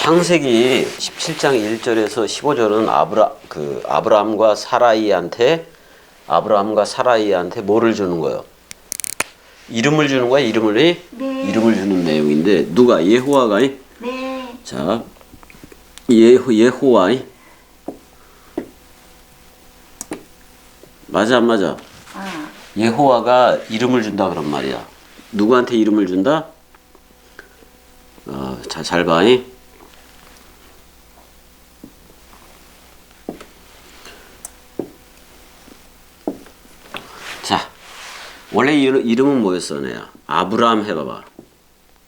창세기 17장 1절에서 15절은 아브라 그 아브라함과 사라이한테 아브라함과 사라이한테 뭐를 주는 거예요? 이름을 주는 거야, 이름을 해? 네. 이름을 주는 내용인데 누가 예호와가 이? 네. 자 예호 예호와 이? 맞아 안 맞아? 아, 예호와가 이름을 준다 그런 말이야. 누구한테 이름을 준다? 어, 자, 잘 봐. 이. 원래 이름, 이름은 뭐였어, 내야? 아브람 해봐봐.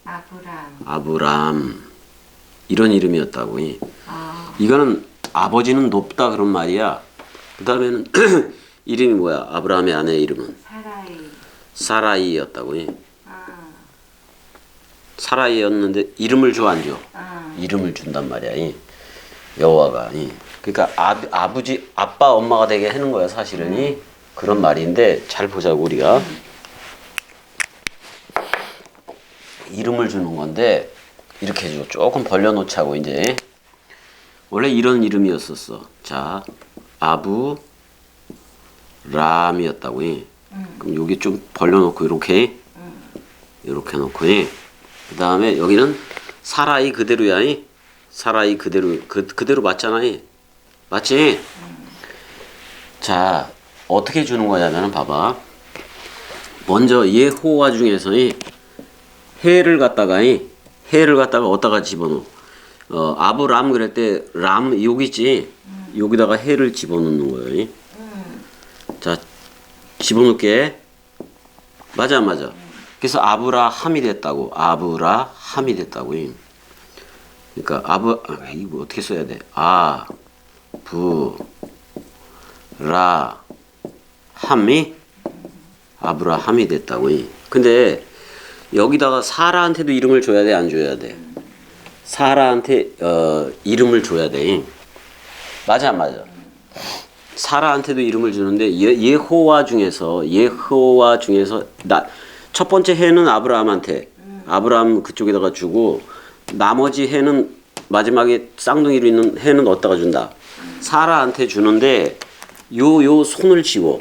아브람. 아브람. 이런 이름이었다고. 이. 아, 이거는 아버지는 높다 그런 말이야. 그 다음에는 이름이 뭐야? 아브라함의 아내 이름은 사라이. 사라이였다고. 이. 아, 사라이였는데 이름을 줘 안 줘? 아, 이름을 준단 말이야. 이. 여호와가. 이. 그러니까 아, 아버지 아빠 엄마가 되게 하는 거야 사실은 이 그런 말인데 잘 보자고 우리가 이름을 주는 건데 이렇게 줘 조금 벌려놓자고 이제 원래 이런 이름이었었어. 자 아부 람이었다고. 이. 그럼 여기 좀 벌려놓고 이렇게 이렇게 놓고 그 다음에 여기는 사라이 그대로야 이. 사라이 그대로 그, 그대로 맞잖아 이. 맞지? 자 어떻게 주는 거냐면은 봐봐. 먼저 예호와 중에서 이 해를 갖다가 이 해를 갖다가 어디다가 집어넣어? 어 아브람 그럴 때 람 여기 있지 여기다가 해를 집어넣는 거예요. 이. 자 집어넣게. 맞아 안 맞아? 그래서 아브라함이 됐다고. 아브라함이 됐다고. 이. 그러니까 아브 아, 이거 어떻게 써야 돼? 아, 부, 라, 함이 아브라함이 됐다고. 이. 근데 여기다가 사라한테도 이름을 줘야 돼, 안 줘야 돼? 사라한테 어, 이름을 줘야 돼. 이. 맞아, 안 맞아? 사라한테도 이름을 주는데 예, 예호와 중에서 예호와 중에서 나 첫 번째 해는 아브라함한테 아브라함 그쪽에다가 주고 나머지 해는 마지막에 쌍둥이로 있는 해는 어디다가 준다 사라한테 주는데 요 요 손을 지워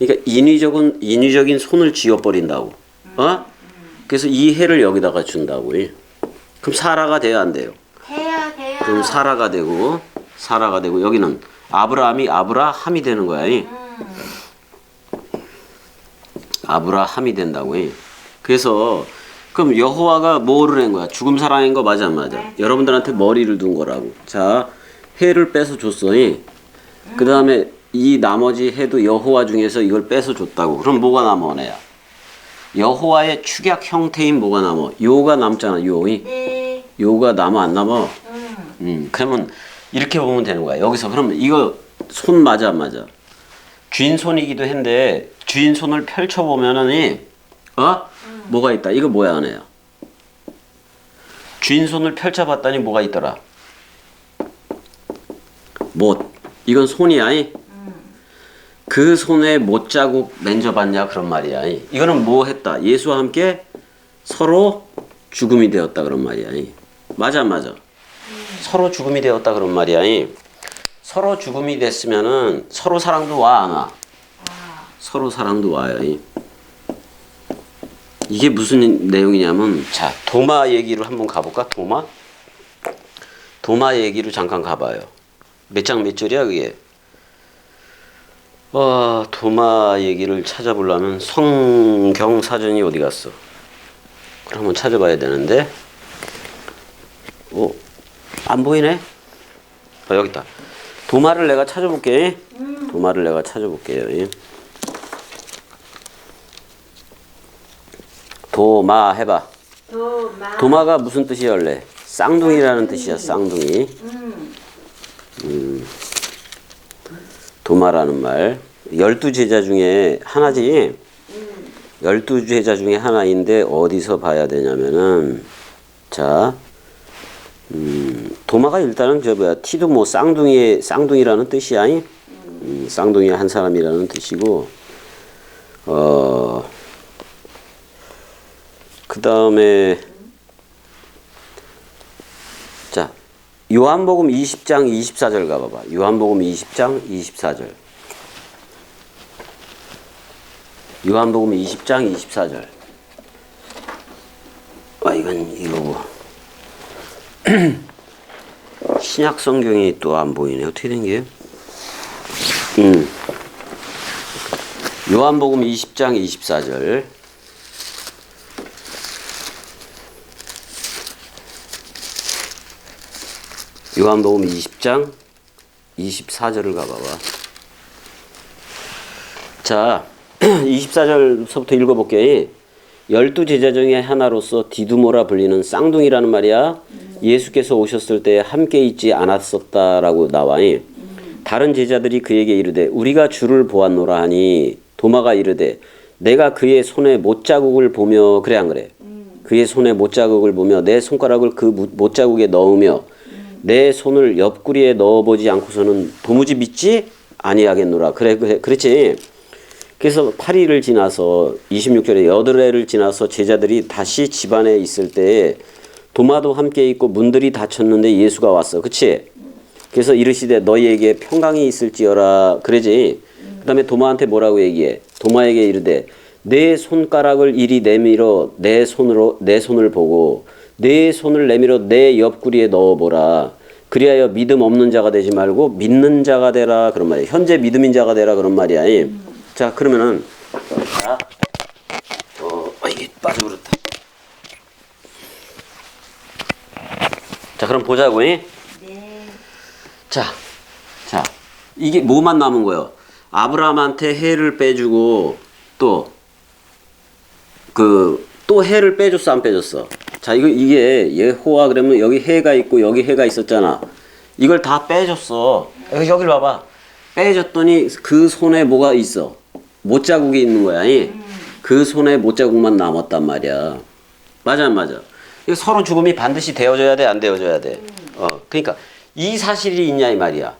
그러니까 인위적인 인위적인 손을 지워 버린다고 어 그래서 이 해를 여기다가 준다고 예. 그럼 사라가 돼야 안 돼요 해야 돼요. 그럼 사라가 되고 사라가 되고 여기는 아브라함이 아브라함이 되는 거야. 이. 아브라함이 된다고. 이. 그래서 그럼 여호와가 뭐를 한 거야? 죽음 사랑한 거 맞아 안 맞아? 맞아. 여러분들한테 머리를 둔 거라고. 자, 해를 뺏어 줬어. 이. 그다음에 이 나머지 해도 여호와 중에서 이걸 뺏어 줬다고. 그럼 뭐가 남아 내야? 여호와의 축약 형태인 뭐가 남아? 요가 남잖아. 요. 이. 네. 요가 남아 안 남아? 음, 음, 그러면 이렇게 보면 되는 거야. 여기서 그러면 이거 손 맞아 안 맞아? 주인 손이기도 한데 주인 손을 펼쳐 보면은 이, 어? 뭐가 있다. 이거 뭐야 안에야? 주인 손을 펼쳐 봤더니 뭐가 있더라? 못. 이건 손이야. 이? 그 손에 못 자국 만져봤냐 그런 말이야. 이. 이거는 뭐 했다? 예수와 함께 서로 죽음이 되었다 그런 말이야. 이. 맞아 안 맞아? 서로 죽음이 되었다 그런 말이야. 이. 서로 죽음이 됐으면은 서로 사랑도 와 안 와? 아, 서로 사랑도 와요. 이. 이게 무슨 내용이냐면 자 도마 얘기로 한번 가볼까? 도마? 도마 얘기로 잠깐 가봐요. 몇 장 몇 절이야 그게? 어, 도마 얘기를 찾아보려면 성경 사전이 어디 갔어? 그럼 한번 찾아봐야 되는데 어, 안 보이네? 어, 여기 있다. 도마를 내가 찾아볼게. 도마를 내가 찾아볼게요. 예. 도마 해봐. 도마. 도마 가 무슨 뜻이야 원래? 쌍둥이라는 뜻이야. 쌍둥이. 음, 도마라는 말. 열두 제자 중에 하나지. 열두 제자 중에 하나인데 어디서 봐야 되냐면은 자, 음, 도마가 일단은 저 뭐야 티도 뭐 쌍둥이 쌍둥이라는 뜻이야. 음, 쌍둥이 한 사람이라는 뜻이고 어. 그 다음에 요한복음 20장 24절 가봐봐. 요한복음 20장 24절. 요한복음 20장 24절. 아 이건 이거고. 신약 성경이 또 안 보이네. 어떻게 된 게? 음. 요한복음 20장 24절. 요한복음 20장 24절을 가봐봐. 자, 24절부터 읽어볼게. 열두 제자 중에 하나로서 디두모라 불리는 쌍둥이라는 말이야. 예수께서 오셨을 때 함께 있지 않았었다라고 나와이. 다른 제자들이 그에게 이르되 우리가 주를 보았노라 하니 도마가 이르되 내가 그의 손에 못자국을 보며 그래 안 그래? 그의 손에 못자국을 보며 내 손가락을 그 못- 못자국에 넣으며 내 손을 옆구리에 넣어보지 않고서는 도무지 믿지 아니하겠노라. 그래, 그래 그랬지. 그래서 8일을 지나서 26절에 여드레를 지나서 제자들이 다시 집안에 있을 때 도마도 함께 있고 문들이 닫혔는데 예수가 왔어. 그치? 그래서 이르시되 너희에게 평강이 있을지어라 그러지. 그 다음에 도마한테 뭐라고 얘기해? 도마에게 이르되 내 손가락을 이리 내밀어 내 손으로 내 손을 보고 내 손을 내밀어 내 옆구리에 넣어보라. 그리하여 믿음 없는 자가 되지 말고 믿는 자가 되라 그런 말이야. 현재 믿음인 자가 되라 그런 말이야. 자 그러면은 자, 어, 어, 이게 빠져버렸다. 자 그럼 보자고. 잉? 네. 자, 자, 이게 뭐만 남은 거예요? 아브라함한테 해를 빼주고 또 그또 해를 빼줬어 안 빼줬어? 자, 이거 이게 예호와 그러면 여기 해가 있고 여기 해가 있었잖아. 이걸 다 빼줬어. 여기 여기 봐봐. 빼줬더니 그 손에 뭐가 있어? 못 자국이 있는 거야. 이? 그 손에 못 자국만 남았단 말이야. 맞아 안 맞아? 서로 죽음이 반드시 되어져야 돼, 안 되어져야 돼. 어, 그러니까 이 사실이 있냐 이 말이야.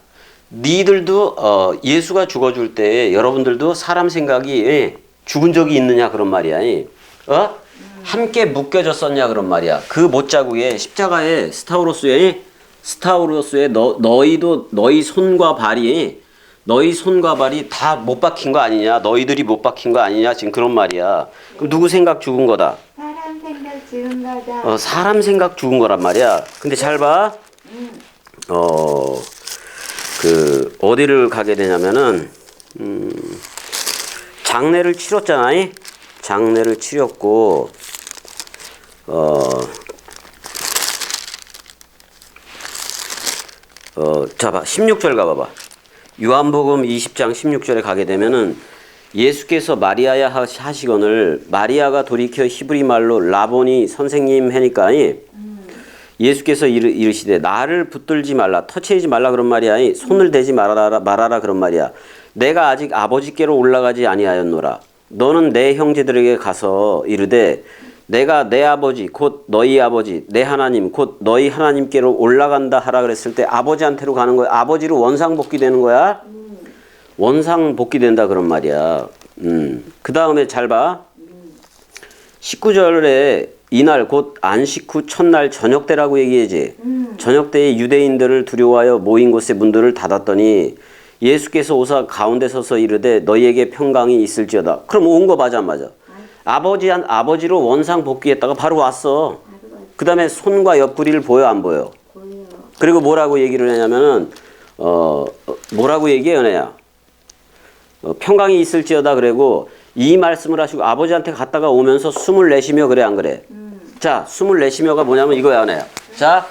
니들도 어, 예수가 죽어줄 때 여러분들도 사람 생각이 예, 죽은 적이 있느냐 그런 말이야. 예. 어? 함께 묶여졌었냐 그런 말이야. 그 못자국에 십자가에 스타우로스의 스타우로스의 너, 너희도 너희 손과 발이 너희 손과 발이 다 못 박힌 거 아니냐? 너희들이 못 박힌 거 아니냐? 지금 그런 말이야. 그럼 누구 생각 죽은 거다? 사람 생각 지은 거다. 어, 사람 생각 죽은 거란 말이야. 근데 잘 봐. 어, 그, 어디를 가게 되냐면은, 음, 장례를 치렀잖아. 이? 장례를 치렀고, 어, 어, 자, 봐. 16절 가봐봐. 요한복음 20장 16절에 가게 되면은 예수께서 마리아야 하- 하시거늘 마리아가 돌이켜 히브리 말로 라보니 선생님 하니까 이 예수께서 이르, 이르시되 나를 붙들지 말라 터치하지 말라 그런 말이야 이 손을 대지 말아라 말아라 그런 말이야 내가 아직 아버지께로 올라가지 아니하였노라 너는 내 형제들에게 가서 이르되 내가 내 아버지 곧 너희 아버지 내 하나님 곧 너희 하나님께로 올라간다 하라 그랬을 때 아버지한테로 가는 거야 아버지로 원상 복귀 되는 거야 원상 복귀 된다 그런 말이야 음. 그 다음에 잘 봐. 19절에 이날 곧 안식 후 첫날 저녁 때라고 얘기하지. 저녁 때에 유대인들을 두려워하여 모인 곳의 문들을 닫았더니 예수께서 오사 가운데 서서 이르되 너희에게 평강이 있을지어다. 그럼 온 거 맞아 안 맞아? 아버지 한 아버지로 원상 복귀했다가 바로 왔어. 그 다음에 손과 옆구리를 보여 안 보여? 그리고 뭐라고 얘기를 하냐면은 어 어, 뭐라고 얘기해요, 내야? 어, 평강이 있을지어다 그래고 이 말씀을 하시고 아버지한테 갔다가 오면서 숨을 내쉬며 그래 안 그래? 자, 숨을 내쉬며가 뭐냐면 이거야, 내야. 자,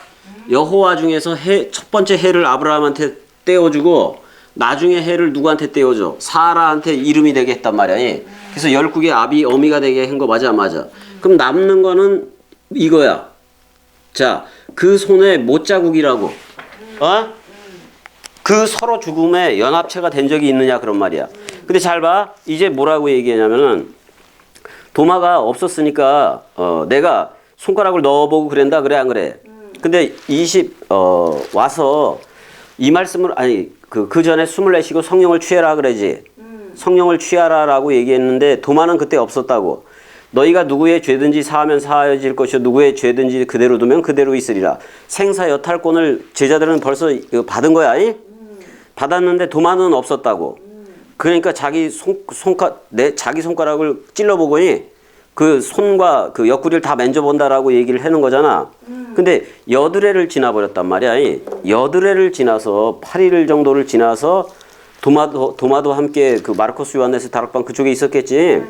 여호와 중에서 해, 첫 번째 해를 아브라함한테 떼어주고 나중에 해를 누구한테 떼어줘? 사라한테 이름이 되게 했단 말이야. 예. 그래서 열국의 아비 어미가 되게 한 거 맞아 안 맞아? 그럼 남는 거는 이거야. 자, 그 손에 못 자국이라고. 어? 그 서로 죽음에 연합체가 된 적이 있느냐 그런 말이야. 근데 잘 봐. 이제 뭐라고 얘기하냐면은 도마가 없었으니까 어 내가 손가락을 넣어보고 그랬다 그래 안 그래? 근데 20 어 와서 이 말씀을 아니 그그 전에 숨을 내쉬고 성령을 취해라 그러지. 성령을 취하라라고 얘기했는데 도마는 그때 없었다고. 너희가 누구의 죄든지 사하면 사하여질 것이요 누구의 죄든지 그대로 두면 그대로 있으리라. 생사 여탈권을 제자들은 벌써 이거 받은 거야. 이? 받았는데 도마는 없었다고. 그러니까 자기 손 손가 내 자기 손가락을 찔러 보고니 그 손과 그 옆구리를 다 만져본다라고 얘기를 하는 거잖아. 근데 여드레를 지나버렸단 말이야. 이. 여드레를 지나서 8일 정도를 지나서 도마도 도마도 함께 그 마르코스 요한네스 다락방 그쪽에 있었겠지.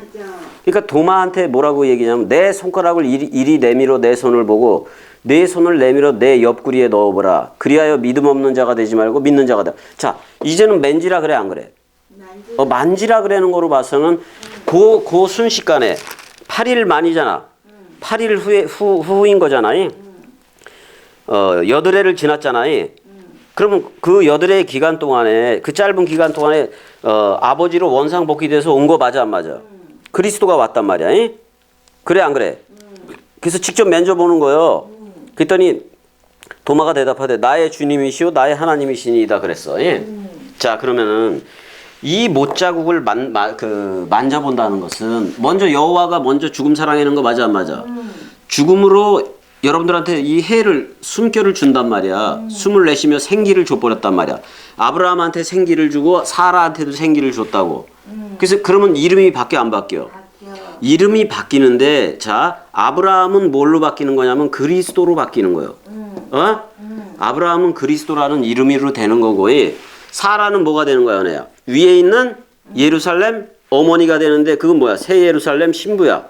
그러니까 도마한테 뭐라고 얘기냐면 내 손가락을 이리, 이리 내밀어 내 손을 보고 내 손을 내밀어 내 옆구리에 넣어보라. 그리하여 믿음 없는 자가 되지 말고 믿는 자가 돼. 자, 이제는 맨지라 그래 안 그래? 만지 어, 만지라 그러는 거로 봐서는 그, 그 순식간에 8일 만이잖아. 8일 후에, 후, 후인 거잖아. 이. 어, 여드레를 지났잖아. 이. 그러면 그 여드레 기간 동안에 그 짧은 기간 동안에 어, 아버지로 원상 복귀돼서 온 거 맞아 안 맞아? 그리스도가 왔단 말이야. 이? 그래 안 그래? 그래서 직접 만져보는 거예요. 그랬더니 도마가 대답하되 나의 주님이시오 나의 하나님이시니이다 그랬어. 예? 자 그러면은 이 못자국을 만, 마, 그, 만져본다는 것은 먼저 여호와가 먼저 죽음 사랑하는 거 맞아 안 맞아? 죽음으로 여러분들한테 이 해를 숨결을 준단 말이야. 숨을 내쉬며 생기를 줘버렸단 말이야. 아브라함한테 생기를 주고 사라한테도 생기를 줬다고. 그래서 그러면 이름이 바뀌어 안 바뀌어? 바뀌어 이름이 바뀌는데 자 아브라함은 뭘로 바뀌는 거냐면 그리스도로 바뀌는 거예요. 어? 아브라함은 그리스도라는 이름으로 되는 거고 이 사라는 뭐가 되는 거야, 은혜야? 위에 있는 예루살렘 어머니가 되는데 그건 뭐야? 새 예루살렘 신부야.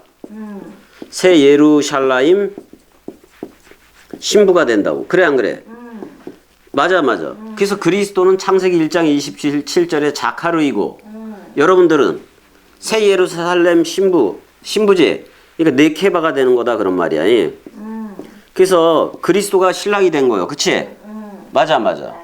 새 예루살라임 신부가 된다고. 그래 안 그래? 맞아 맞아. 그래서 그리스도는 창세기 1장 27절에 자카르이고 여러분들은 새 예루살렘 신부 신부지. 그러니까 네케바가 되는 거다 그런 말이야. 이. 그래서 그리스도가 신랑이 된 거예요. 그치? 맞아 맞아.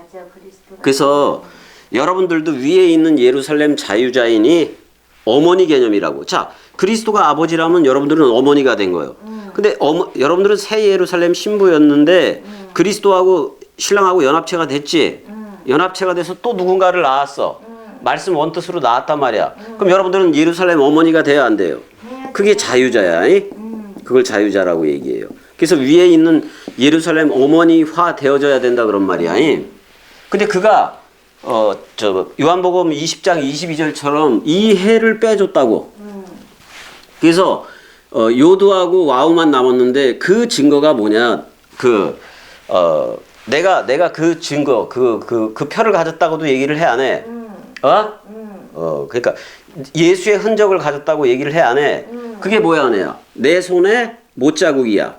그래서 여러분들도 위에 있는 예루살렘 자유자인이 어머니 개념이라고. 자, 그리스도가 아버지라면 여러분들은 어머니가 된 거예요. 근데 어머, 여러분들은 새 예루살렘 신부였는데 그리스도하고 신랑하고 연합체가 됐지. 연합체가 돼서 또 누군가를 낳았어. 말씀 원뜻으로 낳았단 말이야. 그럼 여러분들은 예루살렘 어머니가 돼야 안 돼요. 그게 자유자야. 이? 그걸 자유자라고 얘기해요. 그래서 위에 있는 예루살렘 어머니화 되어져야 된다 그런 말이야. 이? 근데 그가 어 저 요한복음 20장 22절처럼 이 해를 빼줬다고. 그래서 어 요두하고 와우만 남았는데 그 증거가 뭐냐? 그 어 내가 내가 그 증거 그그그 표를 가졌다고도 얘기를 해 안 해? 어? 어 그러니까 예수의 흔적을 가졌다고 얘기를 해 안 해? 그게 뭐야 안 해야? 내 손에 못 자국이야.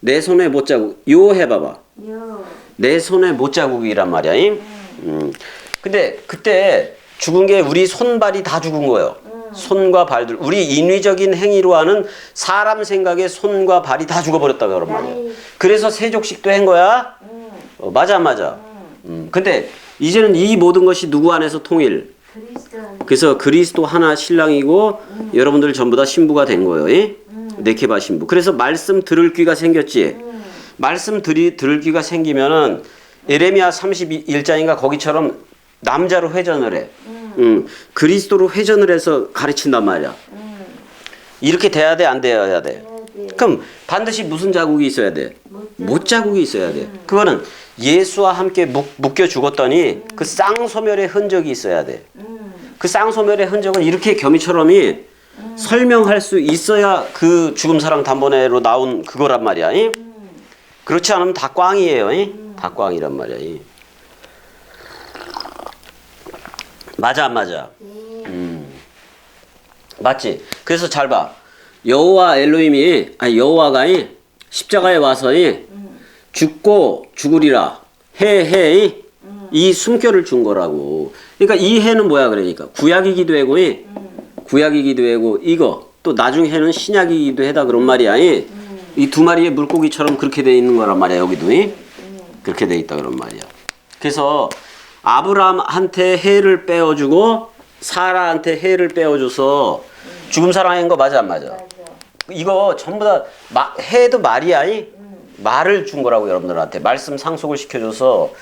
내 손에 못 자국. 요 해봐봐. 요 내 손에 못 자국이란 말이야. 잉? 음. 근데 그때 죽은 게 우리 손발이 다 죽은 거예요. 손과 발들. 우리 인위적인 행위로 하는 사람 생각에 손과 발이 다 죽어버렸다 그런 말이야. 나이. 그래서 세족식도 한 거야. 어, 맞아, 맞아. 음. 근데 이제는 이 모든 것이 누구 안에서 통일. 그래서 그리스도 하나 신랑이고 여러분들 전부 다 신부가 된 거예요. 예? 네케바 신부. 그래서 말씀 들을 귀가 생겼지. 말씀 들이, 들을 귀가 생기면은 에레미야 31장인가 거기처럼 남자로 회전을 해. 음, 그리스도로 회전을 해서 가르친단 말이야. 이렇게 돼야 돼, 안 돼야 돼? 해야 돼 그럼 반드시 무슨 자국이 있어야 돼? 못못 자국이 있어야 돼. 그거는 예수와 함께 묶, 묶여 죽었더니 그 쌍소멸의 흔적이 있어야 돼. 그 쌍소멸의 흔적은 이렇게 겸이처럼이 설명할 수 있어야 그 죽음 사랑 단번에로 나온 그거란 말이야. 이? 그렇지 않으면 다 꽝이에요. 이? 다 꽝이란 말이야. 이. 맞아 안 맞아? 음. 맞지? 그래서 잘 봐. 여호와 엘로힘이 아니 여호와가 이 십자가에 와서 이 죽고 죽으리라 해해 이 숨결을 준 거라고. 그러니까 이 해는 뭐야 그러니까 구약이기도 하고 이 구약이기도 하고 이거 또 나중 해는 신약이기도 해다 그런 말이야. 이 두 마리의 물고기처럼 그렇게 돼 있는 거란 말이야 여기도 이 그렇게 돼 있다 그런 말이야. 그래서 아브라함한테 해를 빼어주고 사라한테 해를 빼어줘서 죽음 사랑한 거 맞아 안 맞아? 맞아 이거 전부 다 마, 해도 말이야. 이? 말을 준 거라고 여러분들한테 말씀 상속을 시켜줘서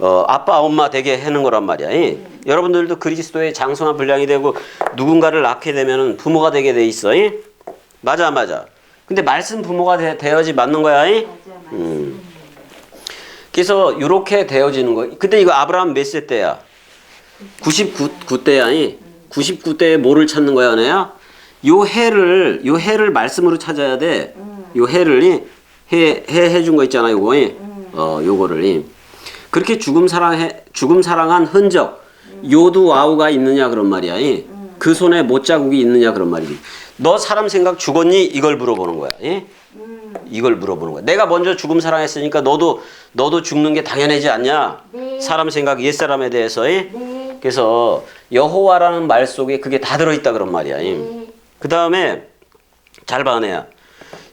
어, 아빠 엄마 되게 하는 거란 말이야. 이? 여러분들도 그리스도의 장성한 분량이 되고 누군가를 낳게 되면 부모가 되게 돼 있어. 이? 맞아 안 맞아. 근데 말씀 부모가 되, 되어야지 맞는 거야. 이? 맞아 맞아. 음. 그래서 이렇게 되어지는 거. 근데 이거 아브라함 몇 세 때야? 99 때야. 이? 99대에 뭐를 찾는 거야, 은혜야? 요 해를 요 해를 말씀으로 찾아야 돼. 요 해를 이? 해, 해 해준 거 있잖아, 요거. 이? 어, 요거를. 이. 그렇게 죽음 사랑해 죽음 사랑한 흔적 요두 와우가 있느냐 그런 말이야. 이. 그 손에 못 자국이 있느냐 그런 말이지. 너 사람 생각 죽었니? 이걸 물어보는 거야. 예? 이걸 물어보는 거야. 내가 먼저 죽음 사랑했으니까 너도 너도 죽는 게 당연하지 않냐? 네. 사람 생각 옛 사람에 대해서. 예? 네. 그래서 여호와라는 말 속에 그게 다 들어 있다 그런 말이야. 예? 네. 그 다음에 잘 봐, 내야.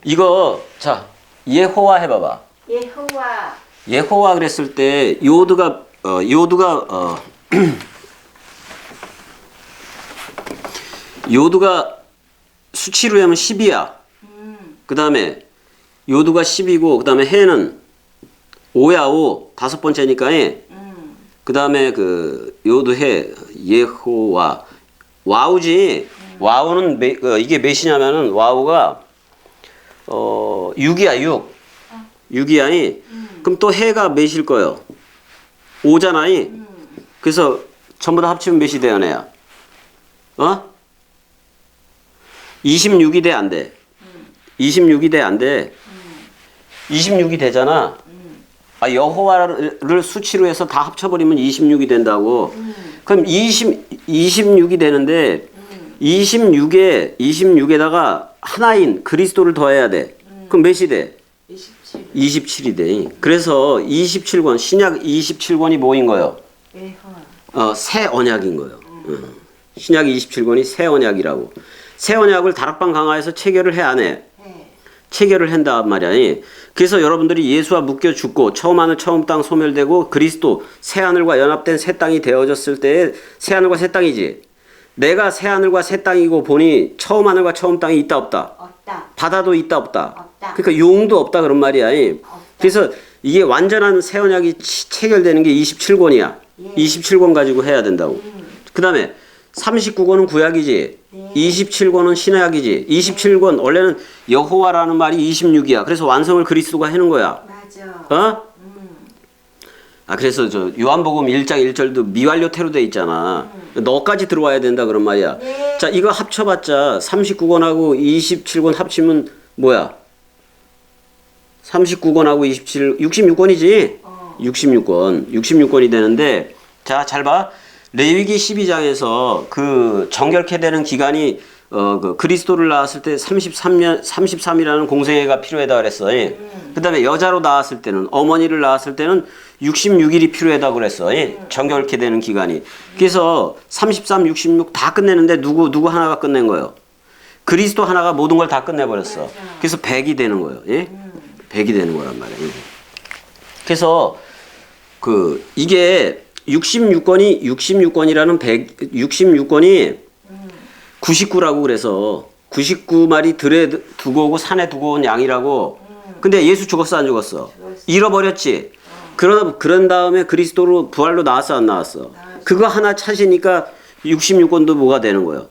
이거 자 예호와 해봐봐. 예호와 예호와 그랬을 때 요드가 어 요드가 어 요드가 수치로 하면 10이야. 음. 그 다음에 요드가 10이고 그 다음에 해는 5야 5 다섯 번째니까 해. 음. 그 다음에 그 요드 해 예호와 와우지. 와우는 매, 어, 이게 몇이냐면은 와우가 어 6이야 6. 6이야. 이. 그럼 또 해가 몇일 거예요? 5잖아. 이. 그래서 전부 다 합치면 몇이 돼요, 내야? 어? 26이 돼, 안 돼? 26이 돼, 안 돼? 26이 되잖아. 아, 여호와를 수치로 해서 다 합쳐버리면 26이 된다고. 그럼 20, 26이 되는데 26에 26에다가 하나인 그리스도를 더해야 돼. 그럼 몇이 돼? 27 27이 돼. 그래서 27권 신약 27권이 뭐인 거예요? 예호와 어, 새 언약인 거예요. 어. 신약 27권이 새 언약이라고. 새 언약을 다락방 강화해서 체결을 해 안 해? 해. 체결을 한단 말이야. 이. 그래서 여러분들이 예수와 묶여 죽고 처음 하늘 처음 땅 소멸되고 그리스도 새 하늘과 연합된 새 땅이 되어졌을 때에 새 하늘과 새 땅이지. 내가 새 하늘과 새 땅이고 보니 처음 하늘과 처음 땅이 있다 없다. 없다 바다도 있다 없다. 없다. 그러니까 용도 없다 그런 말이야. 이. 그래서 이게 완전한 새 언약이 치- 체결되는 게 27권이야. 예. 27권 가지고 해야 된다고. 그다음에 39권은 구약이지. 네. 27권은 신약이지. 27권 원래는 여호와라는 말이 26이야. 그래서 완성을 그리스도가 하는 거야. 맞아 어? 아 그래서 저 요한복음 1장 1절도 미완료 태로 돼 있잖아. 너까지 들어와야 된다 그런 말이야. 네. 자 이거 합쳐 봤자 39권하고 27권 합치면 뭐야? 39권하고 27 66권이지. 어. 66권 66권이 되는데 자 잘 봐. 레위기 12장에서 그 정결케 되는 기간이 어, 그 그리스도를 낳았을 때 33년 33이라는 공생애가 필요하다 그랬어. 예. 그다음에 여자로 낳았을 때는 어머니를 낳았을 때는 66일이 필요하다 그랬어. 예. 정결케 되는 기간이. 그래서 33, 66 다 끝내는데 누구 누구 하나가 끝낸 거예요. 그리스도 하나가 모든 걸 다 끝내 버렸어. 그래서 100이 되는 거예요. 예? 100이 되는 거란 말이에요. 예. 그래서 그 이게 66권이 66권이라는 100 66권이 99라고 그래서 99마리 들에 두고 오고 산에 두고 온 양이라고. 근데 예수 죽었어 안 죽었어? 잃어버렸지. 그러 그런 다음에 그리스도로 부활로 나왔어 안 나왔어? 그거 하나 찾으니까 66권도 뭐가 되는 거예요?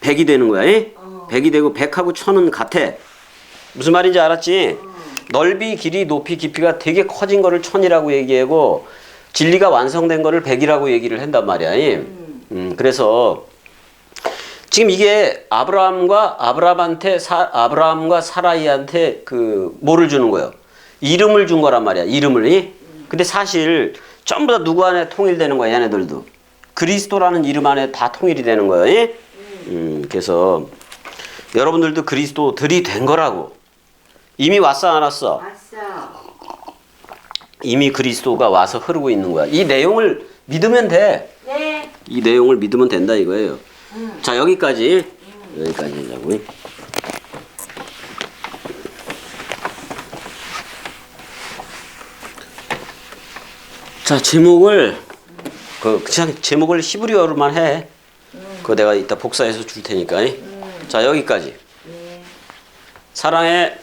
100이 되는 거야. 예? 100이 되고 100하고 1000은 같아. 무슨 말인지 알았지? 넓이, 길이, 높이, 깊이가 되게 커진 거를 천이라고 얘기하고 진리가 완성된 거를 백이라고 얘기를 한단 말이야. 이. 음, 그래서 지금 이게 아브라함과 아브라함한테 사, 아브라함과 사라이한테 그 뭐를 주는 거예요? 이름을 준 거란 말이야. 이름을. 이? 근데 사실 전부 다 누구 안에 통일되는 거야, 얘네들도. 그리스도라는 이름 안에 다 통일이 되는 거예요. 이? 음, 그래서 여러분들도 그리스도들이 된 거라고. 이미 왔어 안 왔어? 왔어 이미 그리스도가 와서 흐르고 있는 거야. 이 내용을 믿으면 돼. 네 이 내용을 믿으면 된다 이거예요. 음. 자 여기까지 여기까지 하자고. 자 제목을 그 그냥 제목을 히브리어로만 해. 그거 내가 이따 복사해서 줄 테니까. 자 여기까지. 네. 사랑의